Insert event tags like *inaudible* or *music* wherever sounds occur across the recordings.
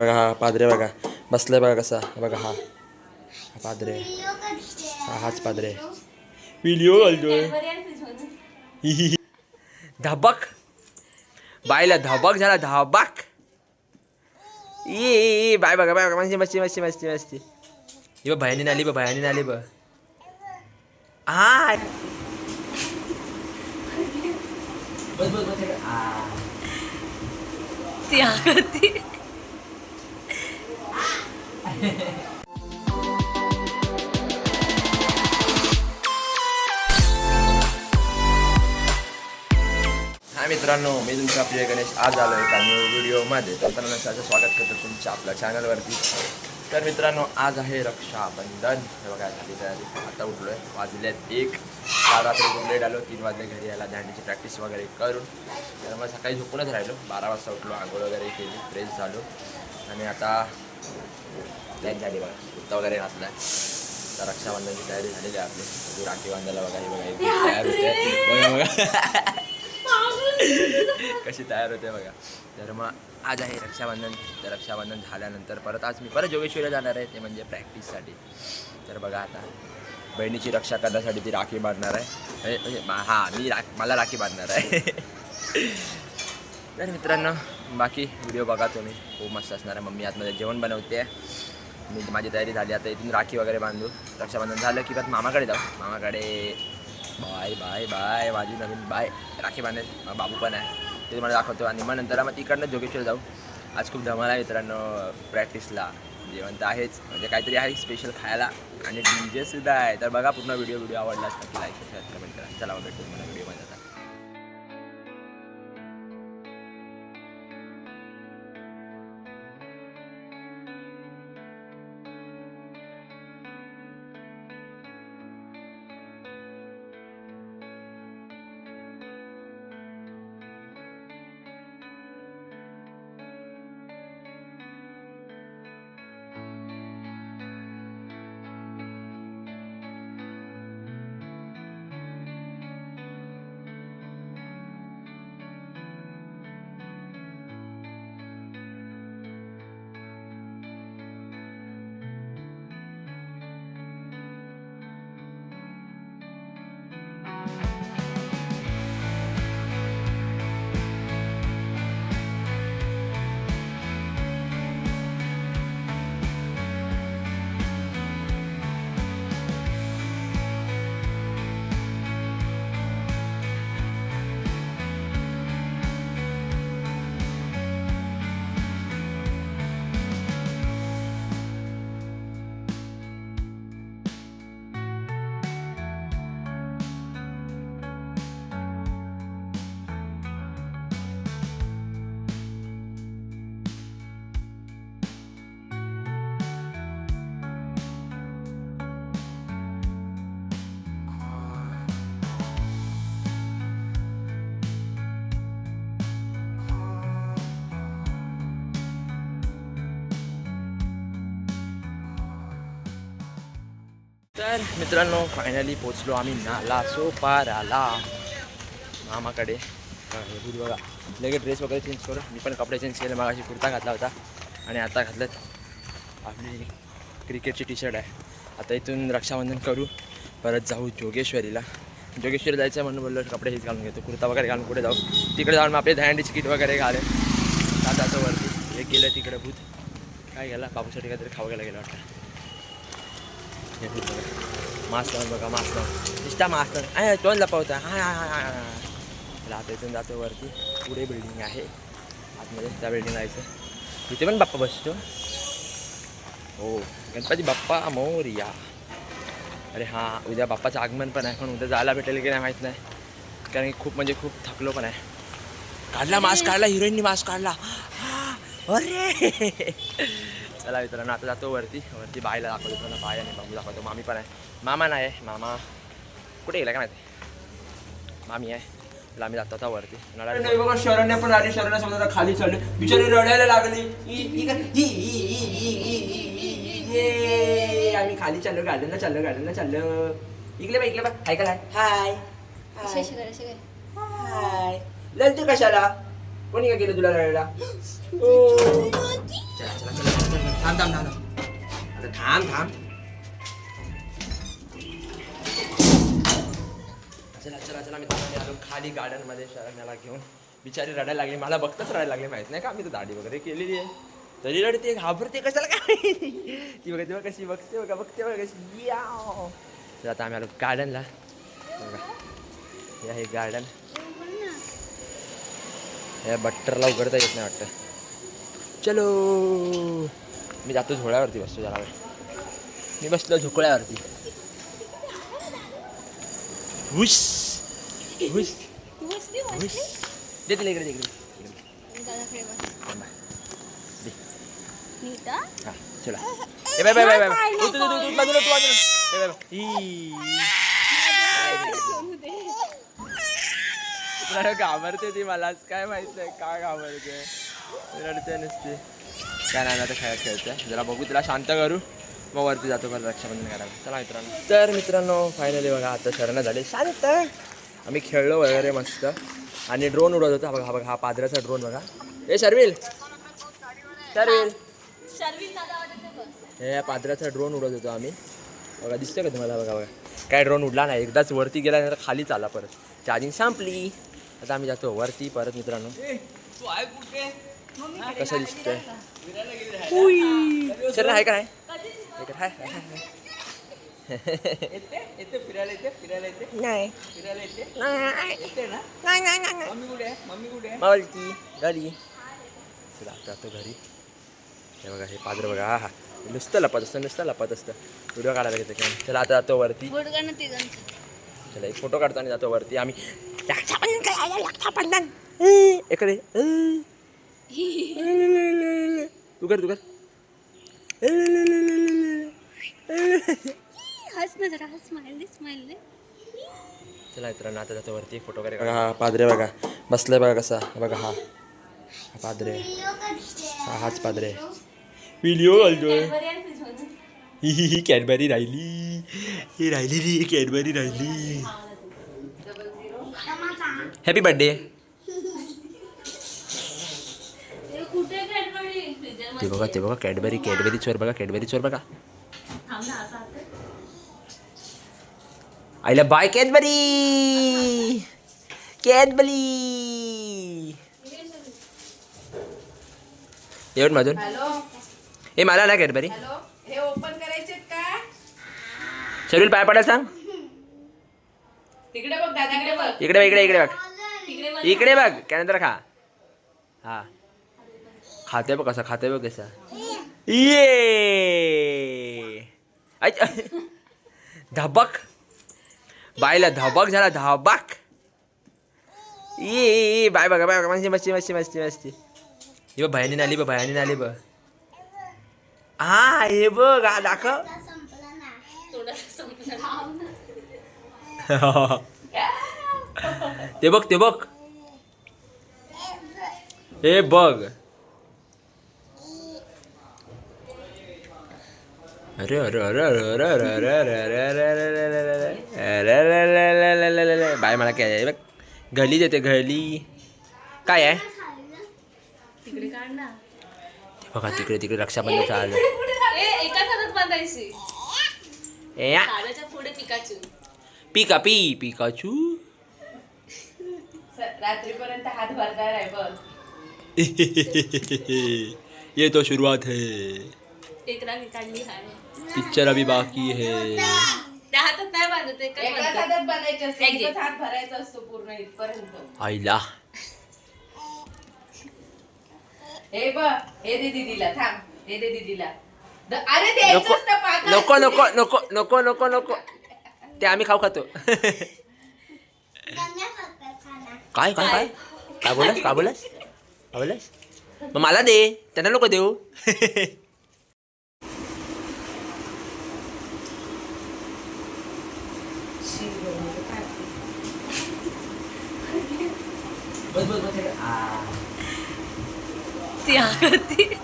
बघा हा पादरे बघा. बसलाय बघा कसा. बघा हा. पादरे. हा हाच पादरे. व्हिडिओ घालतोय. हि, *laughs* धबक. बायला धबक झाला धबक. ये ये, बाय बघा बाय बघा. मस्ती मस्ती मस्ती मस्ती मस्ती. हे भयानी नाली बघ भयानी नाली बघ. हा बस ती *laughs* हा मित्रांनो मी तुमचा प्रिय गणेश. आज आलो आहे काही व्हिडिओमध्ये तर मित्रांनो स्वागत करतो तुमच्या आपल्या चॅनलवरती तर मित्रांनो आज आहे रक्षाबंधन. हे बघा झाली तयारी. आता उठलो आहे वाजले एक. काल रात्री खूप लेट आलो. तीन वाजले घरी यायला. दांडीची प्रॅक्टिस वगैरे करून. तर मग सकाळी झोपूनच राहिलो. बारा वाजता उठलो. आंघोळ वगैरे केली. फ्रेश झालो. आणि आता लॅन झाली बघा कुत्ता वगैरे घातला तर रक्षाबंधनची तयारी झालेली आहे आपली. अजून राखी बांधायला बघा ही बघा तयार होते बघा. कशी तयार होते बघा. तर मग आज आहे रक्षाबंधन. तर रक्षाबंधन झाल्यानंतर परत आज मी परत जोगेश्वरीला जाणार आहे. ते म्हणजे प्रॅक्टिससाठी तर बघा आता बहिणीची रक्षा करण्यासाठी ती राखी बांधणार आहे. म्हणजे हा मी राख मला राखी बांधणार आहे. तर मित्रांनो बाकी व्हिडिओ बघा तुम्ही. खूप मस्त असणार आहे. मम्मी आतमध्ये जेवण बनवते. मी माझी तयारी झाली. आता इथून राखी वगैरे बांधू. रक्षाबंधन झालं की परत मामाकडे जाऊ. मामाकडे बाय बाय बाय. माझी नवीन बाय. राखी बांधेल. बाबू पण आहे. ते तुम्हाला दाखवतो. आणि मग नंतर मग तिकडनं जोगेश्वर जाऊ. आज खूप धमाल आहे मित्रांनो प्रॅक्टिसला जेवण तर आहेच. म्हणजे काहीतरी आहे स्पेशल खायला. आणि डी सुद्धा आहे. तर बघा पूर्ण व्हिडिओ व्हिडिओ आवडला नक्की लाईक शेअर कमेंट करा. चला भेटतो तुम्हाला व्हिडिओमध्ये तर मित्रांनो फायनली पोचलो आम्ही नाला सोपाराला. मामाकडे. हा, दूध बघा. लगेच ड्रेस वगैरे चेंज करू मी पण कपडे चेंज केले. मागाशी कुर्ता घातला होता. आणि आता घातलं आपली क्रिकेटची टी शर्ट आहे. आता इथून रक्षाबंधन करू. परत जाऊ जोगेश्वरीला. जोगेश्वरी जायचं म्हणून बोललो कपडे हेच घालून घेतो. कुर्ता वगैरे घालून कुठे जाऊ? तिकडे जाऊन मग आपले दहंडीची किट वगैरे घालेल दादाचं वरती. एक गेलं तिकडे भूत. काय गेला? बाबूसाठी काहीतरी खावं गेला गेलं वाटतं. *laughs* हे बघा मास्क लावून बघा मास्क लावून निष्ठा मास्क लावून आहे तोंड लपवता हाय हाय हाय हाय आता इथून जातो वरती. पुढे बिल्डिंग आहे. आतमध्ये त्या बिल्डिंग जायचं इथे. पण बाप्पा बसतो. हो गणपती बाप्पा मोरया. अरे हां उद्या बाप्पाचं आगमन पण आहे पण उद्या जायला भेटेल की नाही माहीत नाही. कारण की खूप म्हणजे खूप थकलो पण आहे. काढला मास्क काढला हिरोईननी मास्क काढला. हा, अरे! चला मित्रांनो आता जातो वरती वरती बायला दाखवतो मित्रांनो बाय आणि बाबू दाखवतो मामी पण आहे मामा नाही आहे मामा कुठे गेला का माहिती मामी आहे आम्ही जातो आता वरती नाही बघा शरण्या पण आली शरण्या समजा खाली चढले बिचारी रडायला लागली आम्ही खाली चाललो गार्डनला चाललो गार्डनला चाललो इकडे बा इकडे बा ऐकलाय हाय हाय लंच कशाला कोणी का गेलं तुला रडायला थांब थांब थांब आता थांब थांब चला चला चला मित्रांनो मी आलो खाली गार्डनमध्ये शरण्याला घेऊन बिचारी रडायला लागली. मला बघताच रडायला लागली माहीत नाही का? मी तर दाढी वगैरे केलेली आहे. तरी रडते घाबरते कशाला काय? ती बघा तेव्हा कशी बघते बघा बघते बघा कशी. याव. तर आता आम्ही आलो गार्डनला बघा हे आहे गार्डन या बट्टरला उघडता येत नाही वाटतं. चलो. मी जातो झोळ्यावरती बसतो जरा मी बसलो झोकळ्यावरती. हुश. हुश. हुश. दे तिला इकडे इकडे. हा, चला ए बाय बाय बाय बाय. काय तू तू तू तू बाजूला तू बाजूला. ए बाय बाय. ई. सोनू दे तुला घाबरते ती मला काय माहीत नाही का घाबरते? रडते नसते. काय नाही आता खेळत खेळते जरा बघू तिला शांत करू. मग वरती जातो परत रक्षाबंधन करायला. चला मित्रांनो. तर मित्रांनो फायनली बघा आता शरण झाले. शांत. आम्ही खेळलो वगैरे मस्त. आणि ड्रोन उडवत होतो. बघा हा बघा हा पादराचा ड्रोन बघा. ए शर्विल. शर्विल. हे पादराचा ड्रोन उडवत होतो आम्ही. बघा दिसतं का तुम्हाला? बघा बघा. काय ड्रोन उडला नाही. एकदाच वरती गेला नाही तर खाली चाला परत. चार्जिंग संपली. आता आम्ही जातो वरती परत मित्रांनो. कसं दिसतोय? सर आहे का नाही? की गाडी. आता घरी. हे बघा हे पादर बघा. हा नुसतं लपत असतं नुसतं लपत असतं. व्हिडिओ काढायला घेतो की? चला आता जातो वरती. चला एक फोटो काढतो आणि जातो वरती. आम्ही एकडे *laughs* तू कर तू कर. हस ना जरा हस स्माइल दे स्माइल दे. चला मित्रांनो आता जातो वरती फ़ोटो वगैरे बघा हा पादरे बघा. बसलाय बघा कसा. बघा हा. हा पादरे. हा हाच पादरे. व्हिडिओ घालतोय. ही ही ही कॅडबरी राहिली. ही राहिली री कॅडबरी राहिली. हॅपी बर्थडे ते बघा ते बघा कॅडबरी कॅडबरी चोर बघा कॅडबरी चोर बघा. आईला बाय कॅडबरी! कॅडबरी! येऊन मधून. हॅलो. हे मला ना कॅडबरी. हे शरीर पाय पडायला सांग. बघ इकडे बघ. इकडे इकडे बघ. तिकडे बघ. इकडे बघ त्यानंतर खा. हा. खाते बघ कसं खाते बघ कसं. ये. धबक. बायला धबक झाला धबक. ये बाय बघा बाय बघा. मस्ती मस्ती मस्ती मस्ती मस्ती. हे बघ भयानी आली बघ भयानी आली बघ. हा हे बघ हा दाखव. *laughs* ते बघ ते बघ. हे बघ. बाय मला काय आहे बघ घली देते घली काय आहे बघा तिकडे तिकडे रक्षाबंधन चालू पिका पी पिकाचू रात्रीपर्यंत हात भरणार आहे बघ येतो सुरुवात है काढली पिक्चर अभी बाकी है. त्या हातात नाही बांधत एकाच. हातात बांधायचे असते एक घे. एकच हात भरायचा असतो पूर्ण इथपर्यंत. आईला. हे बघ हे दे दीदीला थांब. हे दे दीदीला. अरे नको. नको नको नको नको नको नको. ते आम्ही खाऊ खातो. काय काय काय? काय बोलस काय बोलस काय बोलस मग मला दे त्यांना नको देऊ. *laughs* ત્યાં કરતી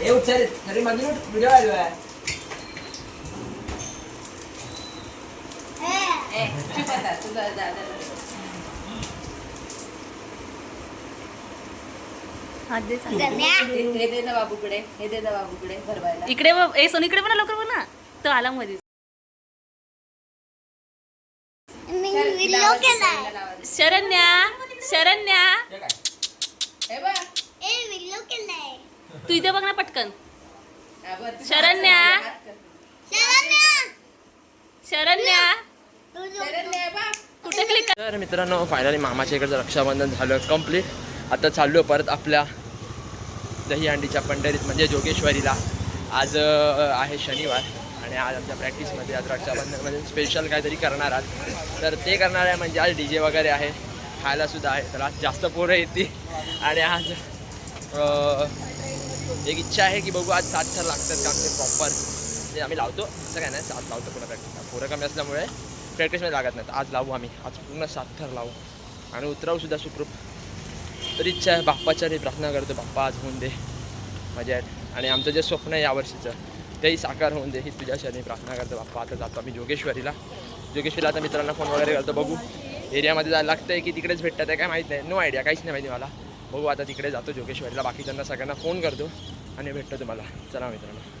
એવું છે શરીર માંગીને આવ્યો હે. એ ચૂપ હતા તું દાદા हे हे दे ना बाबूकडे हे दे ना बाबूकडे भरवायला. इकडे बघ ए सोन इकडे पण लवकर बघ ना तो आला मध्ये. मी व्हिडिओ केलाय. शरण्या शरण्या. हे बघ. ए व्हिडिओ केलाय. तू इथे बघ ना पटकन. हा, तू शरण्या. हात कर. शरण्या. शरण्या. तू जो- शरण्या बघ. कुठे क्लिक तर मित्रांनो फायनली मामाच्या इकडचं रक्षाबंधन झालं कंप्लीट आता चाललो परत आपल्या दहीहंडीच्या पंढरीत म्हणजे जोगेश्वरीला. आज आहे शनिवार आणि आज आमच्या प्रॅक्टिसमध्ये आज रक्षाबंधनमध्ये म्हणजे स्पेशल काहीतरी करणार आहात. तर ते करणार आहे म्हणजे आज डी जे वगैरे आहे. खायलासुद्धा आहे. तर आज जास्त पोरं येतील. आणि आज एक इच्छा आहे की बघू आज सात थर लागतात का आमचे प्रॉपर म्हणजे आम्ही लावतो. असं काय नाही. सात लावतो पुन्हा प्रॅक्टिस पोरं कमी असल्यामुळे प्रॅक्टिसमध्ये लागत नाहीत. आज लावू आम्ही. आज पूर्ण सात थर लावू. आणि उतरावूसुद्धा सुखरूप. तर इच्छा आहे बाप्पाच्या रे प्रार्थना करतो बाप्पा आज होऊन दे. मजा आहेत आणि आमचं जे स्वप्न आहे यावर्षीचं तेही साकार होऊन दे ही तुझ्या शरणी प्रार्थना करतो बाप्पा. आता जातो आम्ही जोगेश्वरीला. जोगेश्वरीला आता मित्रांना फोन वगैरे करतो बघू. एरियामध्ये जायला लागतं आहे की तिकडेच भेटतात आहे काय माहीत नाही. नो आयडिया काहीच नाही माहिती मला. बघू आता तिकडे जातो जोगेश्वरीला. बाकीच्यांना सगळ्यांना फोन करतो आणि भेटतो तुम्हाला. चला मित्रांनो.